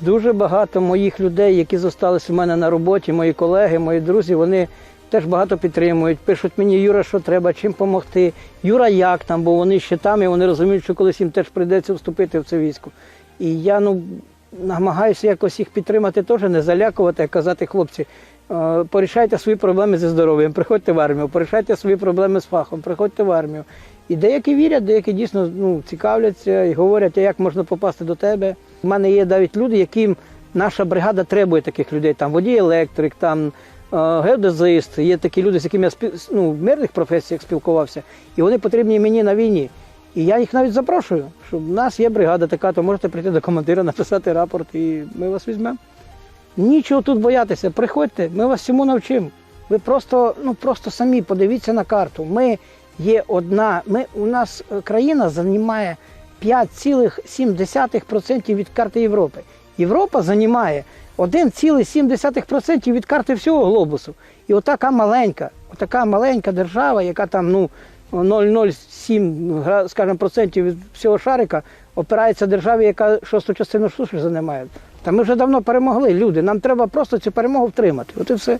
Дуже багато моїх людей, які зосталися у мене на роботі, мої колеги, мої друзі, вони теж багато підтримують. Пишуть мені, Юра, що треба, чим допомогти. Юра, як там, бо вони ще там і вони розуміють, що колись їм теж прийдеться вступити в це військо. І я ну, намагаюся якось їх підтримати, теж не залякувати, а казати, хлопці, е, порішайте свої проблеми зі здоров'ям, приходьте в армію, порішайте свої проблеми з фахом, приходьте в армію. І деякі вірять, деякі дійсно ну, цікавляться і говорять, а як можна попасти до тебе. У мене є навіть люди, яким наша бригада требує таких людей. Там водій електрик, там е, геодезист. Є такі люди, з якими я спіл... ну, в мирних професіях спілкувався, і вони потрібні мені на війні. І я їх навіть запрошую, що в нас є бригада така, то можете прийти до командира, написати рапорт, і ми вас візьмемо. Нічого тут боятися, приходьте, ми вас всьому навчимо. Ви просто, ну, просто самі подивіться на карту. Ми є одна, ми, у нас е, країна займає 5,7% від карти Європи. Європа займає 1,7% від карти всього глобусу. І отака маленька, отака маленька держава, яка там ну, 0,07 гра- скажімо, процентів від всього шарика, опирається державі, яка шосту частину суші займає. Та ми вже давно перемогли, люди. Нам треба просто цю перемогу втримати. От і все.